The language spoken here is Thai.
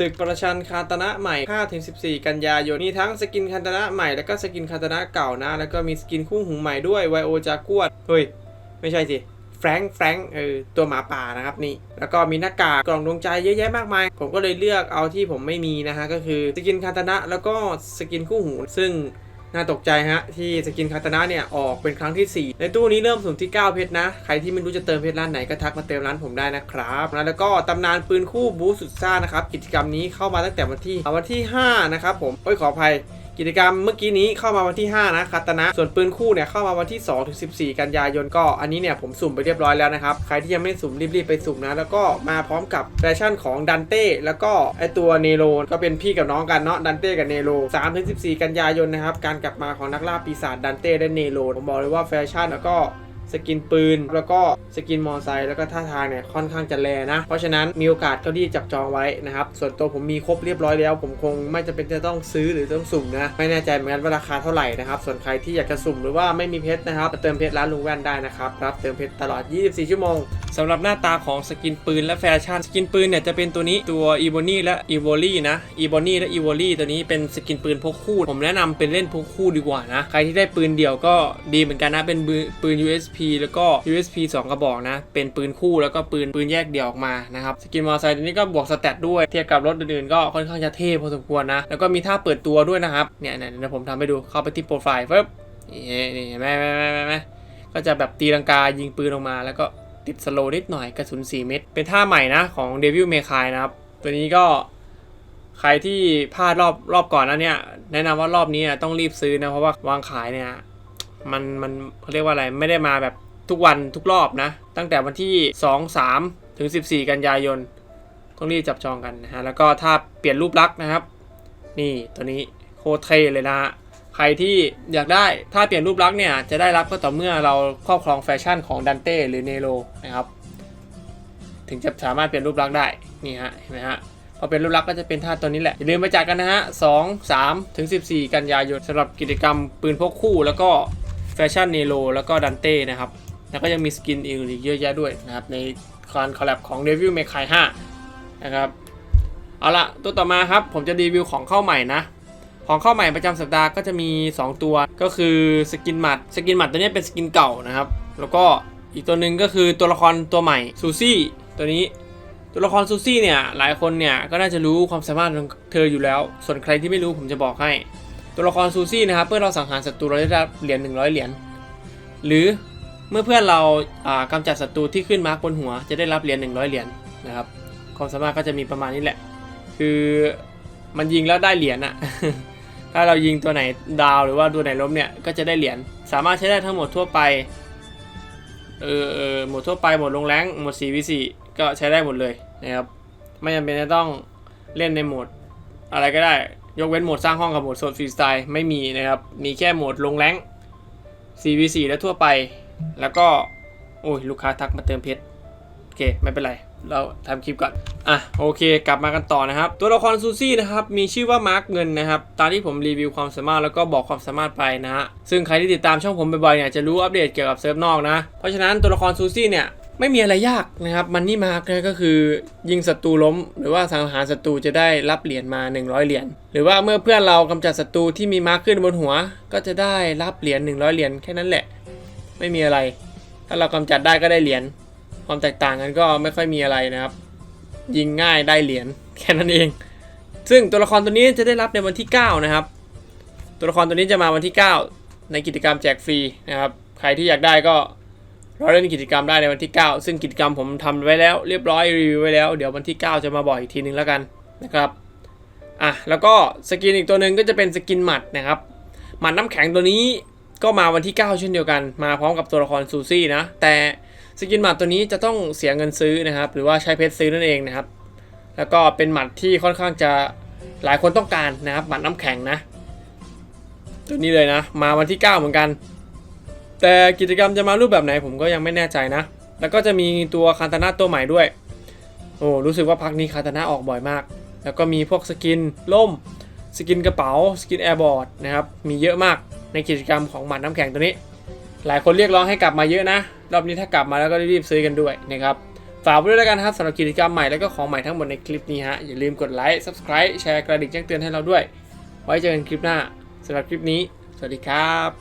ศึกประชันคาตนะใหม่5-14 กันยายน มีทั้งสกินคาตนะใหม่ แล้วก็สกินคาตนะเก่านะ แล้วก็มีสกินคู่หูใหม่ด้วยไวโอจากวด เฮ้ย ไม่ใช่สิ แฟรงค์แฟรงค์เออ ตัวหมาป่านะครับนี่ แล้วก็มีหน้ากากกล่องดวงใจเยอะแยะมากมาย ผมก็เลยเลือกเอาที่ผมไม่มีนะฮะ ก็คือสกินคาตนะแล้วก็สกินคู่หู ซึ่ง น่าตกใจฮะ ที่สกินคาตานะเนี่ย ออกเป็นครั้งที่ 4 ในตู้นี้เริ่มสุ่มที่ 9 เพชรนะ ใครที่ไม่รู้จะเติมเพชรร้านไหนก็ทักมาเติมร้านผมได้นะครับนะแล้วก็ตำนานปืนคู่บูสุดซ่านะครับกิจกรรมนี้เข้ามาตั้งแต่วันที่วันที่ 5 นะครับผมเอ้ยขออภัย กิจกรรมเมื่อกี้นี้เข้ามาวันที่ 5 นะคาตนะ ส่วนปืนคู่เนี่ยเข้ามาวันที่ 2 ถึง 14 กันยายนก็อันนี้เนี่ยผมสุ่มไปเรียบร้อยแล้วนะครับ ใครที่ยังไม่สุ่มรีบๆไปสุ่มนะ แล้วก็มาพร้อมกับแฟชั่นของดันเต้แล้วก็ไอตัวเนโรก็เป็นพี่กับน้องกันเนาะดันเต้กับเนโร3ถึง14 กันยายนนะครับการกลับมาของนักล่าปีศาจดันเต้และเนโรผมบอกเลยว่าแฟชั่นแล้วก็ สกินปืน แล้วก็สกินมอไซค์แล้วก็ท่าทางเนี่ยค่อนข้างจะแรนะ เพราะฉะนั้นมีโอกาสก็รีบจับจองไว้นะครับ ส่วนตัวผมมีครบเรียบร้อยแล้ว ผมคงไม่จำเป็นจะต้องซื้อหรือต้องสุ่มนะ ไม่แน่ใจเหมือนกันว่าราคาเท่าไหร่นะครับ ส่วนใครที่อยากจะสุ่มหรือว่าไม่มีเพชรนะครับเติมเพชรร้านลุงแว่นได้นะครับรับเติมเพชรตลอด 24 ชั่วโมง สำหรับหน้าตาของสกินปืนและแฟชั่น สกินปืนเนี่ยจะเป็นตัวนี้ตัวอีโบนี่และอีโวลี่นะอีโบนี่และอีโวลี่ตัวนี้เป็นสกินปืนพกคู่ ผมแนะนำเป็นเล่นพกคู่ดีกว่านะ ใครที่ได้ปืนเดี่ยวก็ดีเหมือนกันนะ เป็นปืน USP แล้วก็ USP 2 กระบอกนะ เป็นปืนคู่แล้วก็ปืนปืนแยกเดี่ยวออกมานะครับสกินมอเตอร์ไซค์ตัวนี้ก็บวกสเตตด้วยเทียบกับรถอื่นๆก็ค่อนข้างจะเท่พอสมควรนะ แล้วก็มีท่าเปิดตัวด้วยนะครับเนี่ยเดี๋ยวผมทำให้ดูเข้าไปที่โปรไฟล์ปึ๊บนี่นี่เห็นไหมเห็นไหมเห็นไหมเห็นไหมก็จะแบบตีลังกายิงปืนออกมาแล้วก็ ติดสโลว์นิดหน่อยกระสุน 4 เม็ดเป็นท่าใหม่นะของ Devil May Cry นะครับ ตัวนี้ก็ใครที่พลาดรอบรอบก่อนนะเนี่ย แนะนำว่ารอบนี้อะต้องรีบซื้อนะ เพราะว่าวางขายเนี่ย มันมันเขาเรียกว่าอะไรไม่ได้มาแบบทุกวันทุกรอบนะ ตั้งแต่วันที่ 2 3 ถึง 14 กันยายน ต้องรีบจับจองกันนะฮะแล้วก็ถ้าเปลี่ยนรูปลักษณ์นะครับ นี่ตัวนี้โคตรเท่เลยนะฮะ ใครที่อยากได้ถ้าเปลี่ยนรูปลักษณ์เนี่ยจะได้รับก็ต่อเมื่อเราครอบครองแฟชั่นของดันเต้หรือเนโรนะครับ ถึงจะสามารถเปลี่ยนรูปลักษณ์ได้นี่ฮะเห็นไหมฮะพอเป็นรูปลักษณ์ก็จะเป็นท่าตัวนี้แหละ อย่าลืมไปจัดกันนะฮะ2 3ถึง14กันยายนสำหรับกิจกรรมปืนพกคู่ แล้วก็แฟชั่นเนโรแล้วก็ดันเต้นะครับแล้วก็ยังมีสกินอื่นอีกเยอะแยะด้วยนะครับในการคอลแลบของ Devil May Cry 5นะครับเอาละตัวต่อมาครับผมจะรีวิวของเข้าใหม่นะ ของเข้าใหม่ประจำสัปดาห์ก็จะมี 2 ตัวก็คือสกินหมัดสกินหมัดตัวนี้เป็นสกินเก่านะครับ แล้วก็อีกตัวหนึ่งก็คือตัวละครตัวใหม่ซูซี่ตัวนี้ตัวละครซูซี่เนี่ยหลายคนเนี่ยก็น่าจะรู้ความสามารถของเธออยู่แล้ว ส่วนใครที่ไม่รู้ผมจะบอกให้ ตัวละครซูซี่นะครับเมื่อเราสังหารศัตรูเราจะได้รับเหรียญ100 เหรียญหรือเมื่อเพื่อนเราอ่ากำจัดศัตรูที่ขึ้นมาร์กบนหัวจะได้รับเหรียญ100 เหรียญนะครับความสามารถก็จะมีประมาณนี้แหละ คือมันยิงแล้วได้เหรียญอะ ถ้าเรายิงตัวไหนดาวหรือว่าตัวไหนล้มเนี่ยก็จะได้เหรียญสามารถใช้ได้ทั้งหมดทั่วไปเออเออหมดทั่วไปหมดลงแรงหมด 4v4 ก็ใช้ได้หมดเลยนะครับไม่จำเป็นจะต้องเล่นในโหมดอะไรก็ได้ยกเว้นโหมดสร้างห้องกับโหมดโซนฟรีสไตล์ไม่มีนะครับ มีแค่โหมดลงแรง 4v4 และทั่วไป แล้วก็ โอ้ย ลูกค้าทักมาเติมเพชร โอเค ไม่เป็นไร เราทำคลิปก่อน อะโอเค กลับมากันต่อนะครับ ตัวละครซูซี่นะครับมีชื่อว่ามาร์กเงินนะครับตามที่ผมรีวิวความสามารถแล้วก็บอกความสามารถไปนะฮะซึ่งใครที่ติดตามช่องผมบ่อยๆเนี่ยจะรู้อัปเดตเกี่ยวกับเซิร์ฟนอกนะ เพราะฉะนั้นตัวละครซูซี่เนี่ยไม่มีอะไรยากนะครับมันนี่มาร์กก็คือยิงศัตรูล้ม หรือว่าสังหารศัตรูจะได้รับเหรียญมา 100 เหรียญหรือว่าเมื่อเพื่อนเรากำจัดศัตรูที่มีมาร์กขึ้นบนหัว ก็จะได้รับเหรียญ100 เหรียญแค่นั้นแหละ ไม่มีอะไร ถ้าเรากำจัดได้ก็ได้เหรียญ ความแตกต่างกันก็ไม่ค่อยมีอะไรนะครับ ยิงง่ายได้เหรียญแค่นั้นเอง ซึ่งตัวละครตัวนี้จะได้รับในวันที่ 9 นะครับ ตัวละครตัวนี้จะมาวันที่ 9 ในกิจกรรมแจกฟรีนะครับ ใครที่อยากได้ก็รอเล่นกิจกรรมได้ในวันที่ 9 ซึ่งกิจกรรมผมทำไว้แล้วเรียบร้อยรีวิวไว้แล้ว เดี๋ยววันที่ 9 จะมาบอกอีกทีนึงแล้วกันนะครับอะแล้วก็สกินอีกตัวหนึ่งก็จะเป็นสกินหมัดนะครับหมัดน้ำแข็งตัวนี้ก็มาวันที่ 9 เช่นเดียวกัน มาพร้อมกับตัวละครซูซี่นะแต่ สกินหมัดตัวนี้จะต้องเสียเงินซื้อนะครับ หรือว่าใช้เพชรซื้อนั่นเองนะครับ แล้วก็เป็นหมัดที่ค่อนข้างจะหลายคนต้องการนะครับหมัดน้ำแข็งนะ ตัวนี้เลยนะ มาวันที่ 9 เหมือนกัน แต่กิจกรรมจะมารูปแบบไหนผมก็ยังไม่แน่ใจนะ แล้วก็จะมีตัวคาตานะตัวใหม่ด้วย โอ้รู้สึกว่าพักนี้คาตานะออกบ่อยมาก แล้วก็มีพวกสกินล่ม สกินกระเป๋า สกินแอร์บอร์ดนะครับ มีเยอะมากในกิจกรรมของหมัดน้ำแข็งตัวนี้ หลายคนเรียกร้องให้กลับมาเยอะนะ รอบนี้ถ้ากลับมาแล้วก็รีบซื้อกันด้วยนะครับ ฝากไว้ด้วยแล้วกันะครับสำหรับกิจกรรมใหม่แล้วก็ของใหม่ทั้งหมดในคลิปนี้ฮะ อย่าลืมกดไลค์ subscribe แชร์กระดิ่งแจ้งเตือนให้เราด้วย ไว้เจอกันคลิปหน้าสำหรับคลิปนี้ สวัสดีครับ